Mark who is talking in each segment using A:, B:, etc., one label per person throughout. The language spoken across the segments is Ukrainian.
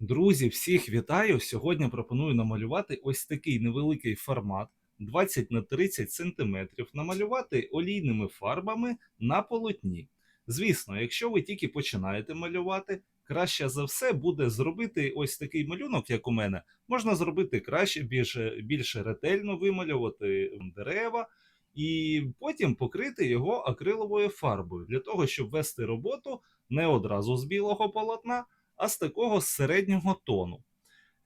A: Друзі, всіх вітаю! Сьогодні пропоную намалювати ось такий невеликий формат 20 на 30 см, намалювати олійними фарбами на полотні. Звісно, якщо ви тільки починаєте малювати, краще за все буде зробити ось такий малюнок, як у мене. Можна зробити краще, більше, більше ретельно вималювати дерева і потім покрити його акриловою фарбою для того, щоб вести роботу не одразу з білого полотна а з такого середнього тону.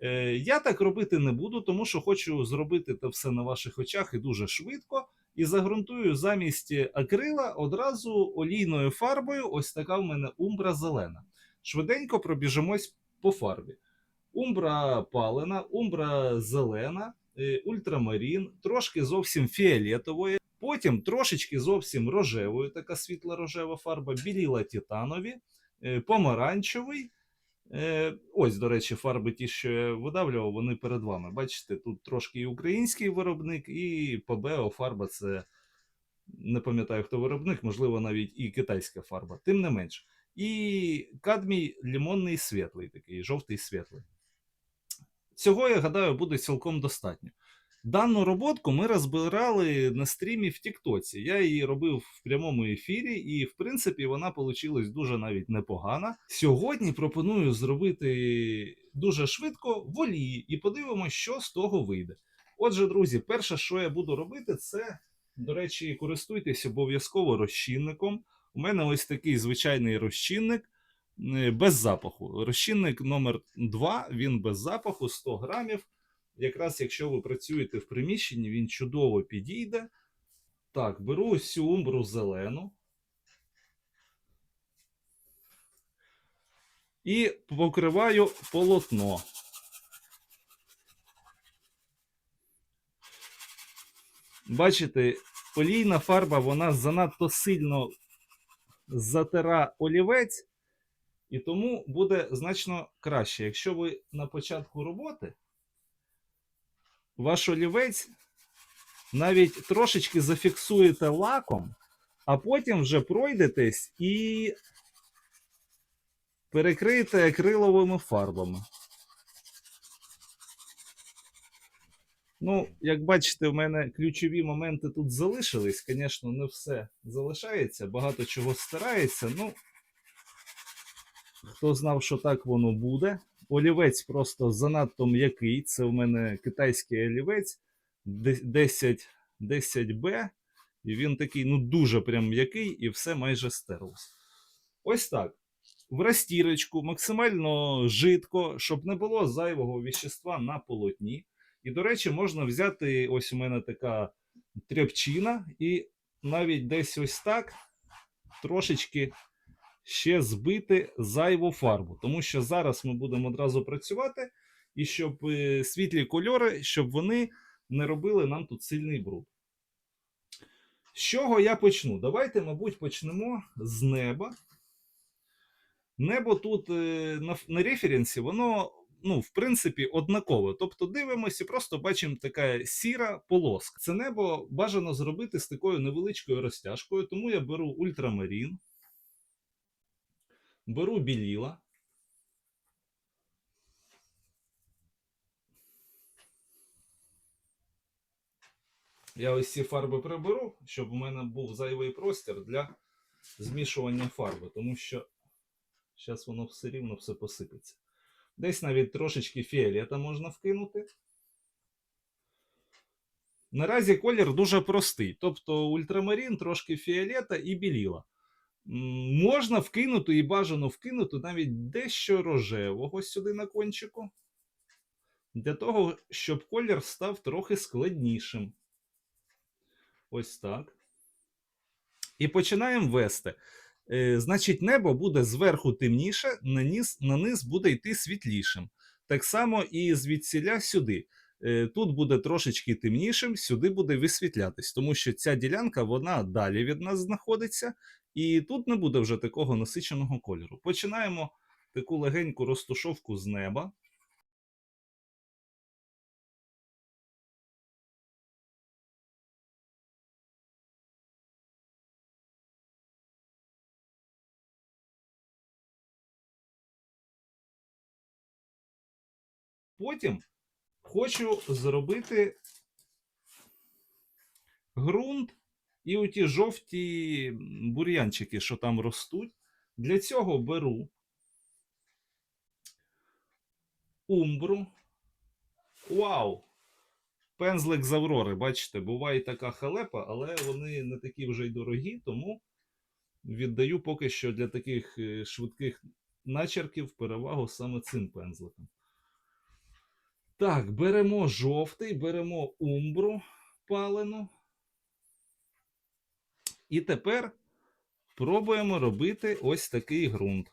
A: Е, Я так робити не буду, тому що хочу зробити це все на ваших очах і дуже швидко. І загрунтую замість акрила одразу олійною фарбою. Ось така в мене умбра зелена. Швиденько пробіжимось по фарбі. Умбра палена, умбра зелена, е, ультрамарін, трошки зовсім фіолетової, потім трошечки зовсім рожевої, така світла рожева фарба, біліла титанові, е, помаранчевий. Е, Ось, до речі, фарби ті, що я видавлював, вони перед вами. Бачите, тут трошки і український виробник, і ПБО фарба це не пам'ятаю, хто виробник, можливо, навіть і китайська фарба, тим не менш. І кадмій лімонний світлий, такий жовтий світлий. Цього, я гадаю, буде цілком достатньо. Дану роботку ми розбирали на стрімі в Тіктоці. Я її робив в прямому ефірі, і, в принципі, вона вийшла дуже навіть непогана. Сьогодні пропоную зробити дуже швидко в і подивимося, що з того вийде. Отже, друзі, перше, що я буду робити, це, до речі, користуйтесь обов'язково розчинником. У мене ось такий звичайний розчинник е, без запаху. Розчинник номер 2 він без запаху, 100 грамів. Якраз якщо ви працюєте в приміщенні, він чудово підійде. Так, беру ось цю умбру зелену. І покриваю полотно. Бачите, олійна фарба вона занадто сильно затира олівець, і тому буде значно краще. Якщо ви на початку роботи ваш олівець навіть трошечки зафіксуєте лаком, а потім вже пройдетесь і перекриєте акриловими фарбами. Ну, як бачите, в мене ключові моменти тут залишились. Звісно, не все залишається, багато чого стирається. Ну, хто знав, що так воно буде. Олівець просто занадто м'який. Це в мене китайський олівець 10, 10B. І він такий, ну, дуже прям м'який, і все майже стерлось. Ось так. В розтірочку, максимально жидко, щоб не було зайвого віщества на полотні. І, до речі, можна взяти ось у мене така тряпчина, і навіть десь ось так трошечки ще збити зайву фарбу. Тому що зараз ми будемо одразу працювати, і щоб е, світлі кольори, щоб вони не робили нам тут сильний бруд. З чого я почну? Давайте, мабуть, почнемо з неба. Небо тут е, на, референсі, воно, ну, в принципі, однакове. Тобто дивимося і просто бачимо така сіра полоска. Це небо бажано зробити з такою невеличкою розтяжкою, тому я беру ультрамарін, беру біліла. Я ось ці фарби приберу, щоб у мене був зайвий простір для змішування фарби, тому що зараз воно все рівно все посипеться. Десь навіть трошечки фіолета можна вкинути. Наразі колір дуже простий. Тобто ультрамарін, трошки фіолета і біліла. Можна вкинути і бажано вкинути навіть дещо рожевого сюди на кончику. Для того, щоб колір став трохи складнішим. Ось так. І починаємо вести. Е, Значить, небо буде зверху темніше, на низ, на низ буде йти світлішим. Так само і звідсіля сюди. Е, Тут буде трошечки темнішим, сюди буде висвітлятись, тому що ця ділянка вона далі від нас знаходиться, і тут не буде вже такого насиченого кольору. Починаємо таку легеньку розтушовку з неба. Потім хочу зробити ґрунт і оті жовті бур'янчики, що там ростуть. Для цього беру умбру. Вау! Пензлик з Аврори, бачите, буває така халепа, але вони не такі вже й дорогі, тому віддаю поки що для таких е, швидких начерків перевагу саме цим пензликом. Так, беремо жовтий, беремо умбру палену. І тепер пробуємо робити ось такий ґрунт.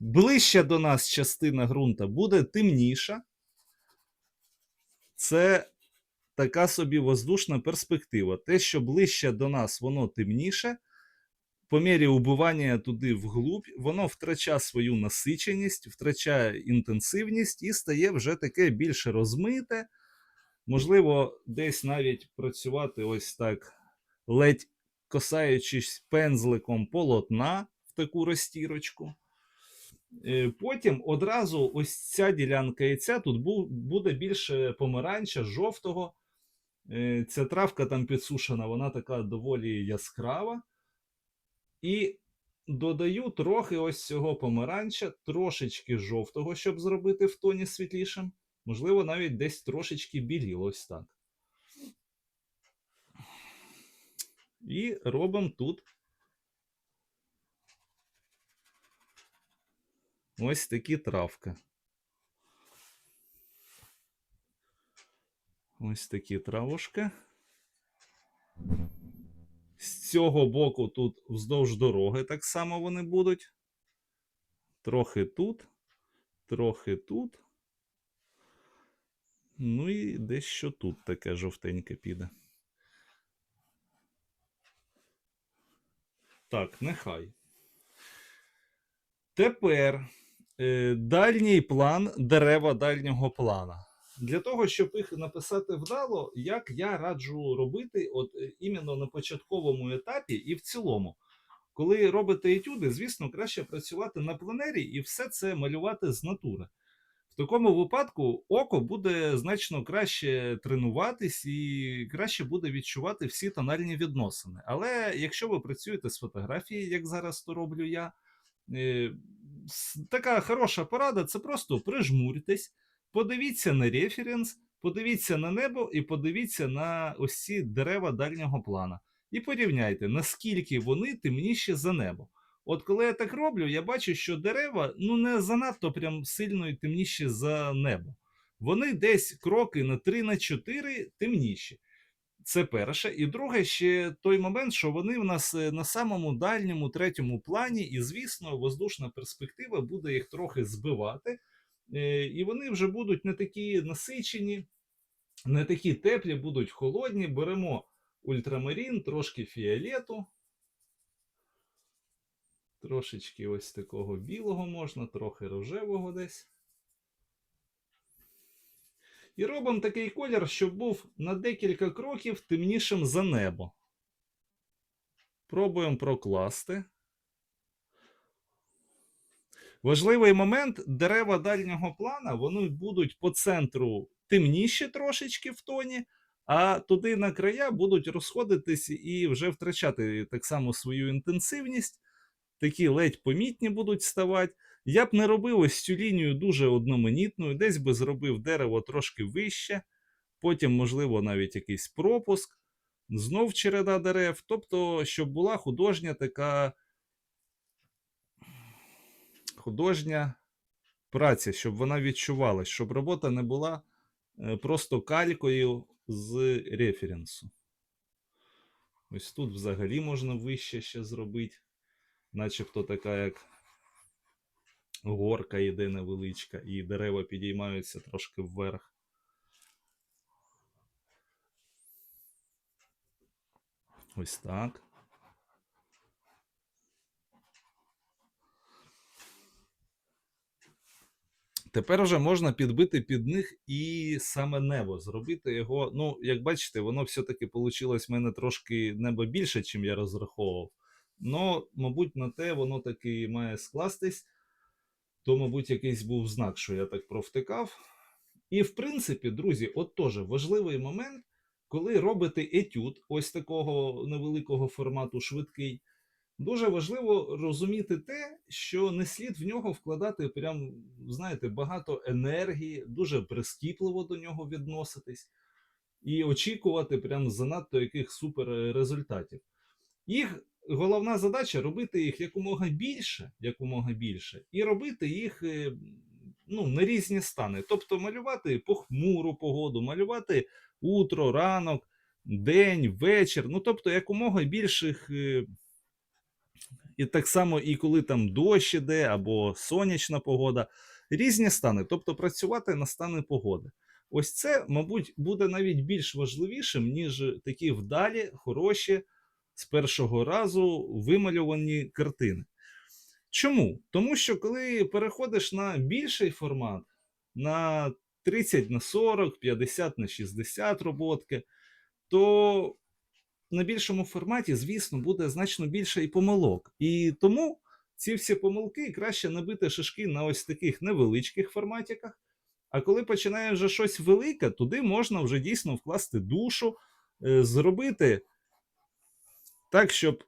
A: Ближча до нас частина ґрунта буде темніша. Це така собі воздушна перспектива. Те, що ближче до нас, воно темніше. По мірі убивання туди вглубь, воно втрачає свою насиченість, втрачає інтенсивність і стає вже таке більш розмите. Можливо, десь навіть працювати ось так, ледь косаючись пензликом полотна в таку розтірочку. Е, Потім одразу ось ця ділянка яйця тут буде більше помаранча, жовтого. Е, Ця травка там підсушена, вона така доволі яскрава. І додаю трохи ось цього помаранча, трошечки жовтого, щоб зробити в тоні світлішим. Можливо, навіть десь трошечки біліло ось так. І робимо тут ось такі травки. Ось такі травушки. З цього боку тут вздовж дороги так само вони будуть. Трохи тут, трохи тут. Ну і дещо тут таке жовтеньке піде. Так, нехай. Тепер е, дальній план дерева дальнього плана. Для того, щоб їх написати вдало, як я раджу робити, от е, іменно на початковому етапі і в цілому. Коли робите етюди, звісно, краще працювати на пленері і все це малювати з натури. Такому випадку око буде значно краще тренуватись і краще буде відчувати всі тональні відносини. Але якщо ви працюєте з фотографії, як зараз то роблю я, е, така хороша порада це просто прижмуртесь, подивіться на референс, подивіться на небо і подивіться на ось ці дерева дальнього плана. І порівняйте, наскільки вони темніші за небо. От коли я так роблю, я бачу, що дерева ну не занадто прям сильно і темніші за небо. Вони десь кроки на 3 на 4 темніші. Це перше. І друге, ще той момент, що вони в нас е, на самому дальньому третьому плані, і, звісно, воздушна перспектива буде їх трохи збивати. Е, І вони вже будуть не такі насичені, не такі теплі, будуть холодні. Беремо ультрамарін, трошки фіолету. Трошечки ось такого білого можна, трохи рожевого десь. І робимо такий колір, щоб був на декілька кроків темнішим за небо. Пробуємо прокласти. Важливий момент: дерева дальнього плана вони будуть по центру темніші трошечки в тоні, а туди на края будуть розходитись і вже втрачати так само свою інтенсивність. Такі ледь помітні будуть ставати. Я б не робив ось цю лінію дуже одноманітною, десь би зробив дерево трошки вище, потім, можливо, навіть якийсь пропуск, знов череда дерев. Тобто, щоб була художня така художня праця, щоб вона відчувалась, щоб робота не була е, просто калькою з референсу. Ось тут взагалі можна вище ще зробити, начебто така як горка йде невеличка, і дерева підіймаються трошки вверх. Ось так. Тепер вже можна підбити під них і саме небо, зробити його. Ну, як бачите, воно все-таки вийшло в мене трошки небо більше, чим я розраховував. Ну, мабуть, на те воно таки має скластись. То, мабуть, якийсь був знак, що я так провтикав. І, в принципі, друзі, от теж важливий момент, коли робите етюд ось такого невеликого формату швидкий, дуже важливо розуміти те, що не слід в нього вкладати прям, знаєте, багато енергії, дуже прискіпливо до нього відноситись і очікувати прям занадто яких супер результатів. Їх головна задача робити їх якомога більше, якомога більше, і робити їх е, ну, на різні стани. Тобто малювати похмуру погоду, малювати утро, ранок, день, вечір. Ну, тобто, якомога більших. е, І так само, і коли там дощ іде або сонячна погода, різні стани, тобто працювати на стани погоди. Ось це, мабуть, буде навіть більш важливішим, ніж такі вдалі, хороші, з першого разу вималювані картини. Чому? Тому що коли переходиш на більший формат, на 30 на 40, 50 на 60 роботки, то на більшому форматі, звісно, буде значно більше і помилок. І тому ці всі помилки краще набити шишки на ось таких невеличких форматиках. А коли починає вже щось велике, туди можна вже дійсно вкласти душу, е, зробити так, щоб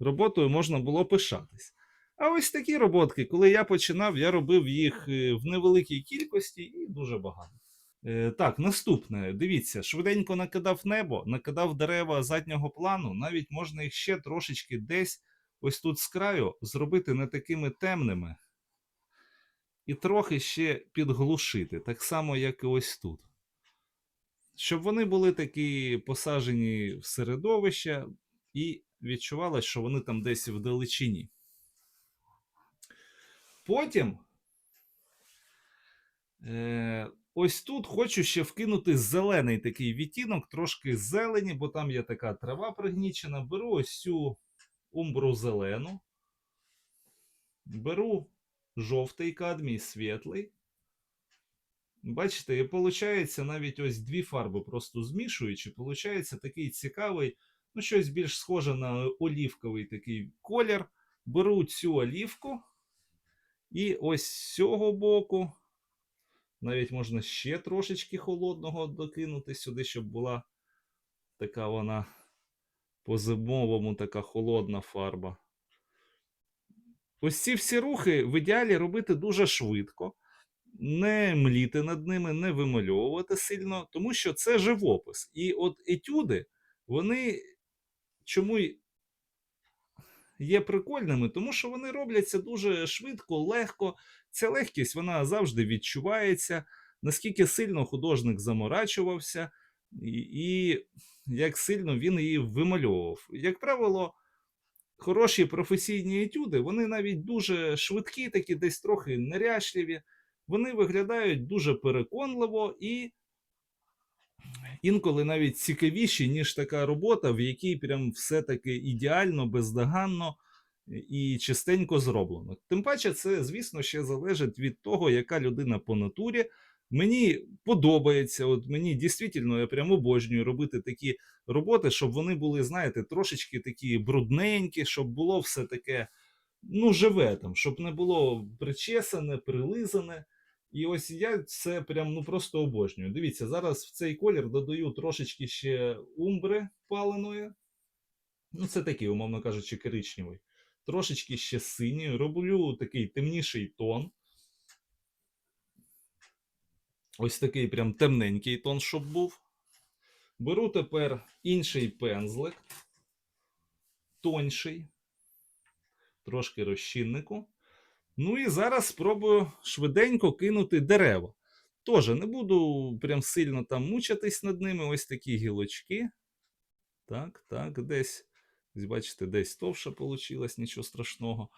A: роботою можна було пишатись. А ось такі роботки, коли я починав, я робив їх е, в невеликій кількості і дуже багато. Е, так, наступне. Дивіться, швиденько накидав небо, накидав дерева заднього плану, навіть можна їх ще трошечки десь ось тут з краю зробити не такими темними. І трохи ще підглушити, так само, як і ось тут. Щоб вони були такі посаджені в середовище і відчувалось, що вони там десь вдалечині. Потім. Е, ось тут хочу ще вкинути зелений такий відтінок, трошки зелені, бо там є така трава пригнічена. Беру ось цю умбру зелену. Беру жовтий кадмій світлий. Бачите, і виходить навіть ось дві фарби просто змішуючи, виходить такий цікавий, ну, щось більш схоже на олівковий такий колір. Беру цю олівку. І ось з цього боку. Навіть можна ще трошечки холодного докинути сюди, щоб була така вона по-зимовому така холодна фарба. Ось ці всі рухи в ідеалі робити дуже швидко, не мліти над ними, не вимальовувати сильно, тому що це живопис. І от етюди, вони чому є прикольними, тому що вони робляться дуже швидко, легко. Ця легкість вона завжди відчувається, наскільки сильно художник заморачувався, і, і як сильно він її вимальовував. Як правило, хороші професійні етюди, вони навіть дуже швидкі, такі десь трохи неряшливі, вони виглядають дуже переконливо і інколи навіть цікавіші, ніж така робота, в якій прям все таки ідеально, бездоганно і чистенько зроблено. Тим паче, це, звісно, ще залежить від того, яка людина по натурі. Мені подобається, от мені дійсно я прям обожнюю робити такі роботи, щоб вони були, знаєте, трошечки такі брудненькі, щоб було все таке, ну, живе там, щоб не було причесане, прилизане. І ось я це прям ну просто обожнюю. Дивіться, зараз в цей колір додаю трошечки ще умбри паленої. Ну, це такий, умовно кажучи, коричневий. Трошечки ще синій. Роблю такий темніший тон. Ось такий прям темненький тон, щоб був. Беру тепер інший пензлик, тонший, трошки розчиннику. Ну і зараз спробую швиденько кинути дерева. Тоже не буду прям сильно там мучитись над ними. Ось такі гілочки. Так, так, десь. Бачите, десь товше вийшло, нічого страшного.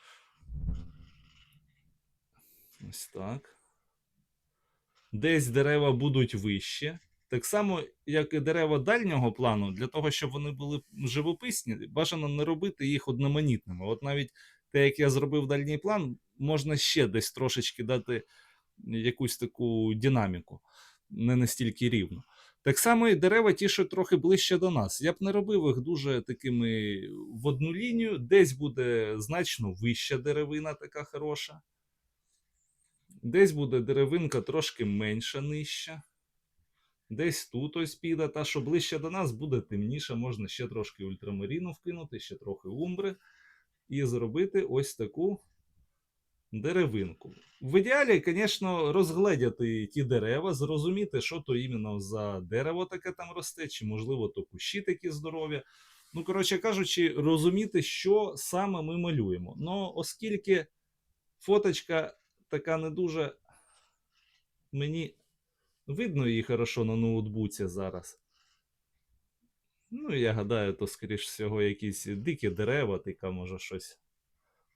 A: Ось так. Десь дерева будуть вище. Так само, як і дерева дальнього плану, для того, щоб вони були живописні, бажано не робити їх одноманітними. От навіть те, як я зробив дальній план, можна ще десь трошечки дати якусь таку динаміку, не настільки рівно. Так само і дерева ті, що трохи ближче до нас. Я б не робив їх дуже такими в одну лінію, десь буде значно вища деревина, така хороша. Десь буде деревинка трошки менша нижча. Десь тут ось піде, та що ближче до нас буде темніше, можна ще трошки ультрамаріну вкинути, ще трохи умбри і зробити ось таку деревинку. В ідеалі, звісно, розгледіти ті дерева, зрозуміти, що то іменно за дерево таке там росте, чи, можливо, то кущі такі здорові. Ну, коротше кажучи, розуміти, що саме ми малюємо. Ну, оскільки фоточка така не дуже мені видно її хорошо на ноутбуці зараз. Ну, я гадаю, то, скоріш всього, якісь дикі дерева, така може щось.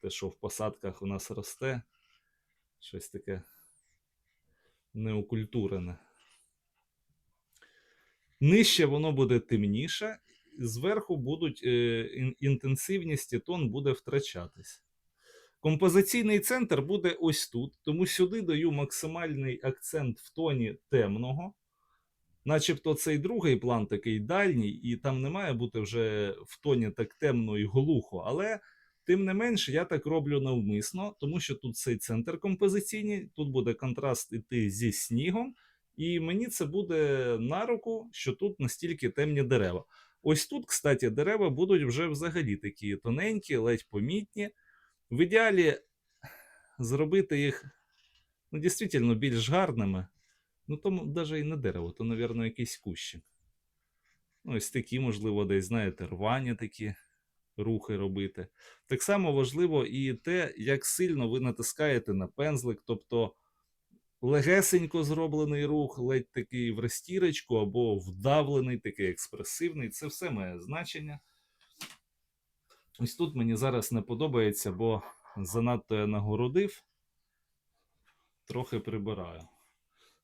A: Те, що в посадках у нас росте. Щось таке неокультурене. Нижче воно буде темніше, зверху будуть е, інтенсивність і тон буде втрачатись. Композиційний центр буде ось тут, тому сюди даю максимальний акцент в тоні темного. Начебто цей другий план такий дальній, і там не має бути вже в тоні так темно і глухо. Але тим не менш, я так роблю навмисно, тому що тут цей центр композиційний, тут буде контраст іти зі снігом, і мені це буде на руку, що тут настільки темні дерева. Ось тут, кстати, дерева будуть вже взагалі такі тоненькі, ледь помітні. В ідеалі зробити їх ну, дійсно більш гарними. Ну, то навіть і не дерево, то, мабуть, якийсь кущик. Ну, ось такі, можливо, десь, знаєте, рвані такі рухи робити. Так само важливо і те, як сильно ви натискаєте на пензлик, тобто легесенько зроблений рух, ледь такий в розтірочку, або вдавлений, такий експресивний. Це все має значення. Ось тут мені зараз не подобається, бо занадто я нагородив, трохи прибираю.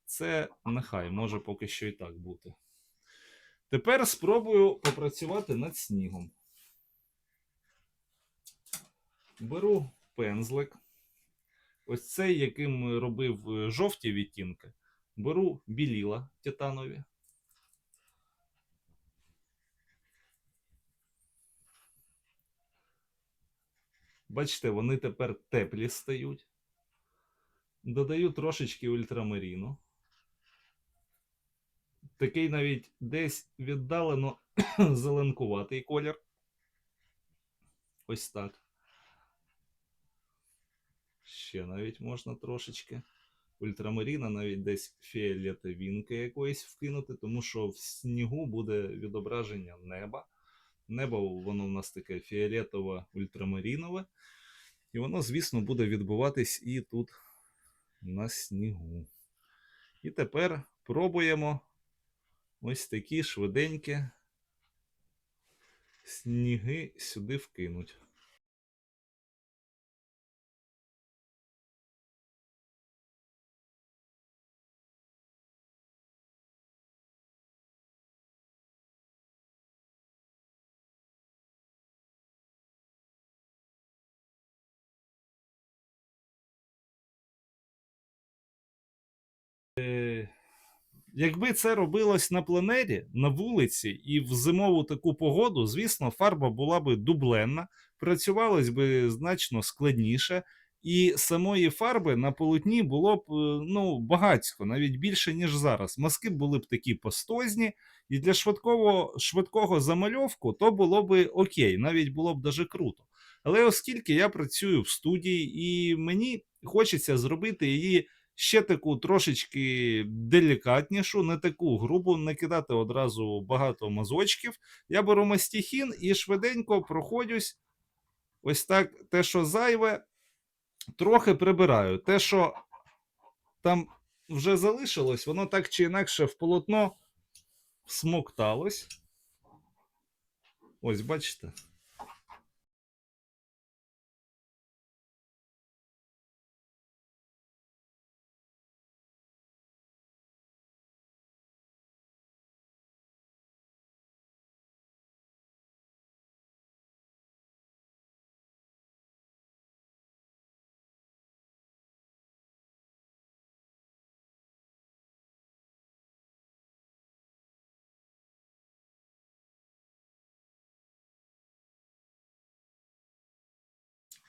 A: Це нехай може поки що і так бути. Тепер спробую попрацювати над снігом. Беру пензлик. Ось цей, яким робив е, жовті відтінки. Беру біліла титанові. Бачите, вони тепер теплі стають. Додаю трошечки ультрамаріну. Такий навіть десь віддалено зеленкуватий колір. Ось так. Ще навіть можна трошечки. Ультрамаріна, навіть десь фіолетовінки якоїсь вкинути, тому що в снігу буде відображення неба. Небо воно в нас таке фіолетове ультрамарінове. І воно, звісно, буде відбуватись і тут на снігу. І тепер пробуємо ось такі швиденькі сніги сюди вкинуть. Якби це робилось на пленері, на вулиці і в зимову таку погоду, звісно, фарба була би дубленна, працювалось би значно складніше, і самої фарби на полотні було б е, ну, багатько, навіть більше, ніж зараз. Мазки були б такі пастозні, і для швидкого, швидкого замальовку то було б окей, навіть було б даже круто. Але оскільки я працюю в студії, і мені хочеться зробити її ще таку трошечки делікатнішу, не таку грубу, не кидати одразу багато мазочків. Я беру мастихін і швиденько проходюсь. Ось так, те, що зайве, трохи прибираю. Те, що там вже залишилось, воно так чи інакше в полотно всмокталось. Ось, бачите.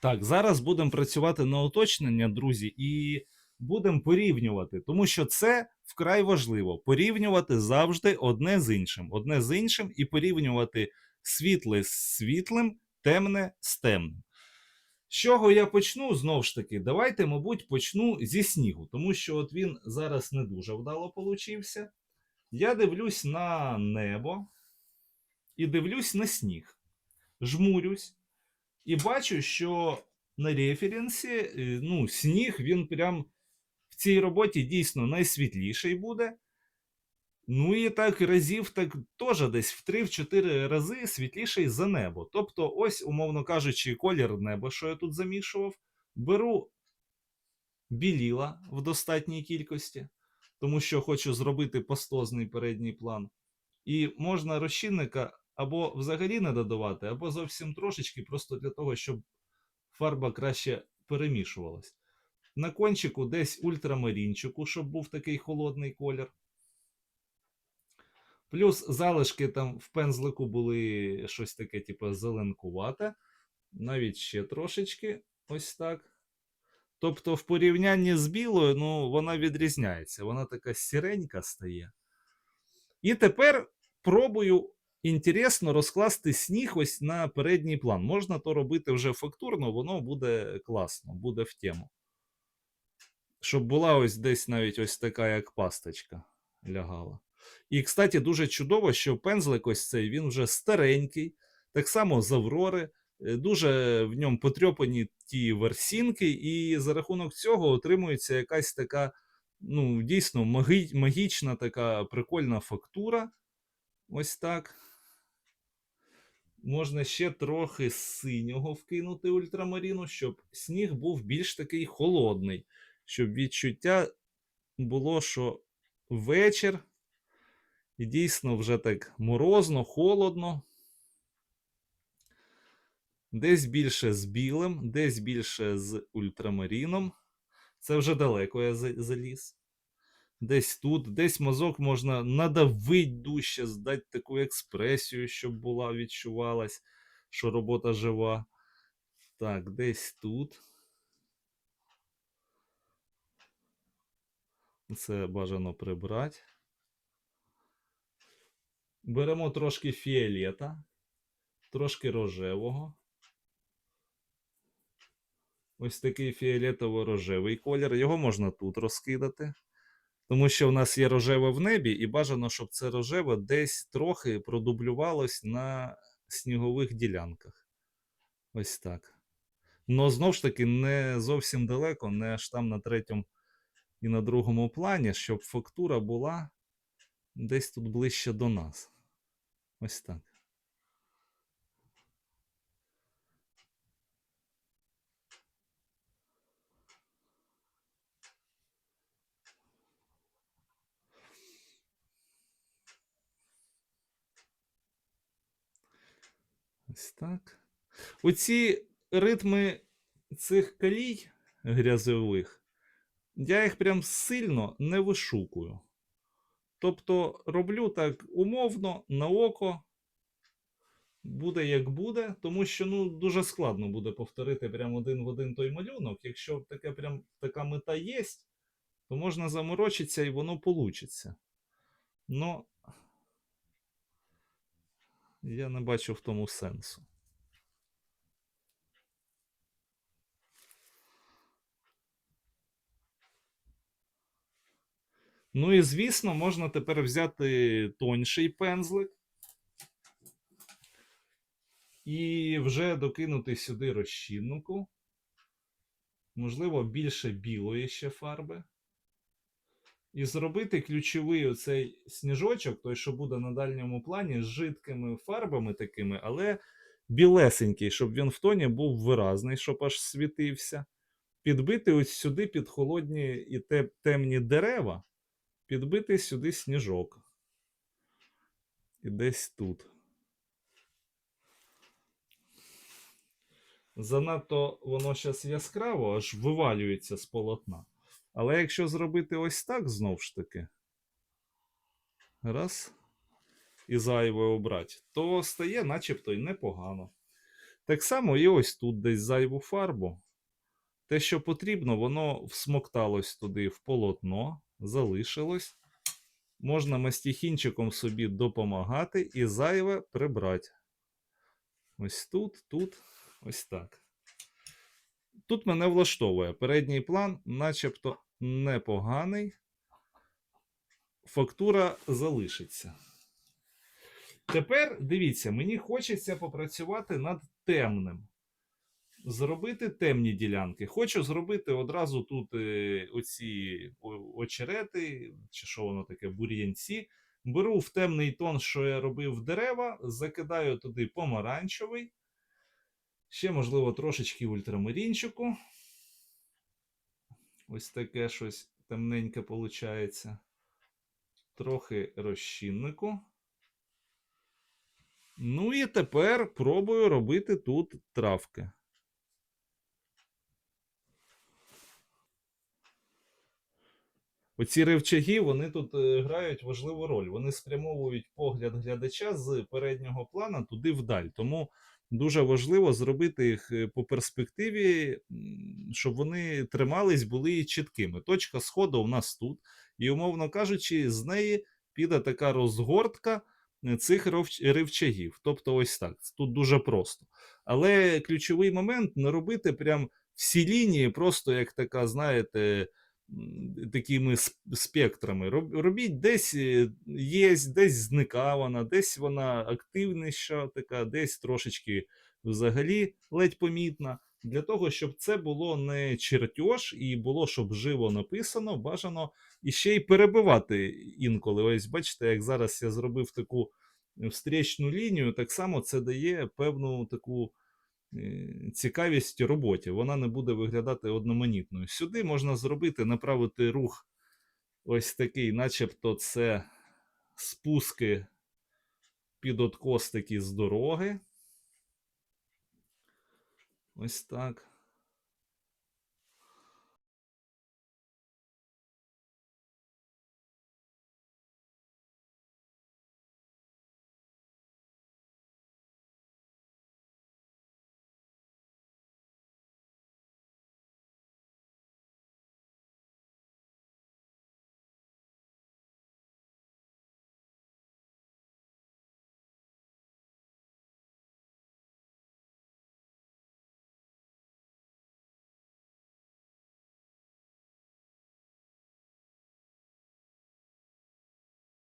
A: Так, зараз будемо працювати на уточнення, друзі, і будемо порівнювати, тому що це вкрай важливо. Порівнювати завжди одне з іншим, одне з іншим, і порівнювати світле з світлим, темне з темним. З чого я почну? Знову ж таки, давайте, мабуть, почну зі снігу, тому що от він зараз не дуже вдало получився. Я дивлюсь на небо і дивлюсь на сніг. Жмурюсь і бачу, що на референсі е, ну, сніг він прям в цій роботі дійсно найсвітліший буде. Ну і так разів так теж десь в 3-4 рази світліший за небо. Тобто, ось, умовно кажучи, колір неба, що я тут замішував, беру біліла в достатній кількості, тому що хочу зробити пастозний передній план. І можна розчинника або взагалі не додавати, або зовсім трошечки, просто для того, щоб фарба краще перемішувалась. На кончику десь ультрамарінчику, щоб був такий холодний колір. Плюс залишки там в пензлику були щось таке, типу, зеленкувате. Навіть ще трошечки ось так. Тобто, в порівнянні з білою, ну, вона відрізняється. Вона така сіренька стає. І тепер пробую інтересно розкласти сніг ось на передній план. Можна то робити вже фактурно, воно буде класно, буде в тему. Щоб була ось десь навіть ось така, як пасточка лягала. І, кстати, дуже чудово, що пензлик ось цей він вже старенький, так само з Аврори, е, дуже в ньому потрьопані ті ворсінки, і за рахунок цього отримується якась така, ну, дійсно магічна така прикольна фактура. Ось так. Можна ще трохи синього вкинути ультрамаріну, щоб сніг був більш такий холодний, щоб відчуття було, що вечір. І дійсно вже так морозно, холодно. Десь більше з білим, десь більше з ультрамаріном. Це вже далеко я за- заліз. Десь тут, десь мазок можна надавить дужче, здати таку експресію, щоб була, відчувалась, що робота жива. Так, десь тут. Це бажано прибрати. Беремо трошки фіолета, трошки рожевого. Ось такий фіолетово-рожевий колір. Його можна тут розкидати. Тому що в нас є рожеве в небі, і бажано, щоб це рожеве десь трохи продублювалось на снігових ділянках. Ось так. Ну, знову ж таки, не зовсім далеко, не аж там на третьому і на другому плані, щоб фактура була десь тут ближче до нас. Ось так. Ось так. Оці ритми цих колій грязьових, я їх прям сильно не вишукую. Тобто роблю так умовно, на око. Буде як буде, тому що ну, дуже складно буде повторити прям один в один той малюнок. Якщо таке прям така мета є, то можна заморочитися і воно получиться. Но я не бачу в тому сенсу. Ну і звісно, можна тепер взяти тонший пензлик і вже докинути сюди розчиннику. Можливо, більше білої ще фарби. І зробити ключовий оцей сніжочок, той, що буде на дальньому плані, з жидкими фарбами такими, але білесенький, щоб він в тоні був виразний, щоб аж світився. Підбити ось сюди під холодні і темні дерева, підбити сюди сніжок. І десь тут. Занадто воно зараз яскраво, аж вивалюється з полотна. Але якщо зробити ось так знов ж таки, раз, і зайве обрати, то стає начебто й непогано. Так само і ось тут десь зайву фарбу. Те, що потрібно, воно всмокталось туди в полотно, залишилось. Можна мастихінчиком собі допомагати і зайве прибрати. Ось тут, тут, ось так. Тут мене влаштовує. Передній план, начебто, непоганий. Фактура залишиться. Тепер дивіться, мені хочеться попрацювати над темним. Зробити темні ділянки. Хочу зробити одразу тут е, оці очерети, чи що воно таке, бур'янці. Беру в темний тон, що я робив дерева, закидаю туди помаранчевий. Ще, можливо, трошечки ультрамарінчику. Ось таке щось темненьке виходить. Трохи розчиннику. Ну і тепер пробую робити тут травки. Оці ривчаги, вони тут е, грають важливу роль. Вони спрямовують погляд глядача з переднього плана туди вдаль. Тому дуже важливо зробити їх е, по перспективі, щоб вони тримались, були чіткими. Точка сходу у нас тут, і, умовно кажучи, з неї піде така розгортка е, цих ривчагів. Тобто, ось так. Тут дуже просто. Але ключовий момент не робити прям всі лінії, просто як така, знаєте, такими спектрами. Робіть десь е, є, десь зникла вона, десь вона активніша, така, десь трошечки взагалі ледь помітна. Для того, щоб це було не чертеж і було, щоб живо написано, бажано і ще й перебивати інколи. Ось бачите, як зараз я зробив таку встрічну лінію, так само це дає певну таку цікавість роботі. Вона не буде виглядати одноманітною. Сюди можна зробити, направити рух ось такий, начебто це спуски під откос такі з дороги. Ось так.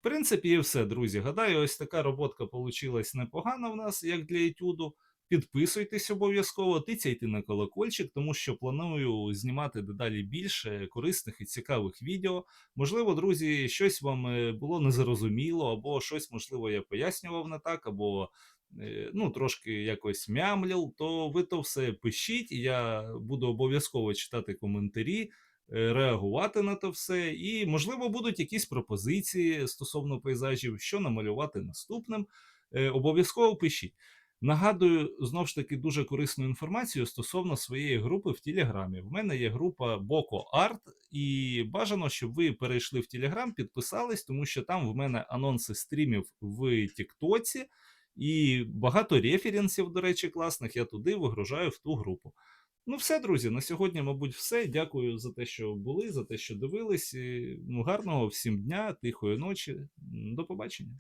A: Принципі, і все, друзі. Гадаю, ось така роботка получилась непогана в нас, як для етюду. Підписуйтесь обов'язково, тицяйте на колокольчик, тому що планую знімати дедалі більше корисних і цікавих відео. Можливо, друзі, щось вам е, було незрозуміло, або щось, можливо, я пояснював не так, або е, ну, трошки якось мямлів, то ви то все пишіть, і я буду обов'язково читати коментарі реагувати на то все. І, можливо, будуть якісь пропозиції стосовно пейзажів, що намалювати наступним. Е, Обов'язково пишіть. Нагадую, знов ж таки, дуже корисну інформацію стосовно своєї групи в Телеграмі. В мене є група Боко Арт, і бажано, щоб ви перейшли в Телеграм, підписались, тому що там в мене анонси стрімів в Тіктоці, і багато референсів, до речі, класних я туди вигружаю в ту групу. Ну, все, друзі, на сьогодні, мабуть, все. Дякую за те, що були, за те, що дивились. Ну, гарного всім дня, тихої ночі. До побачення.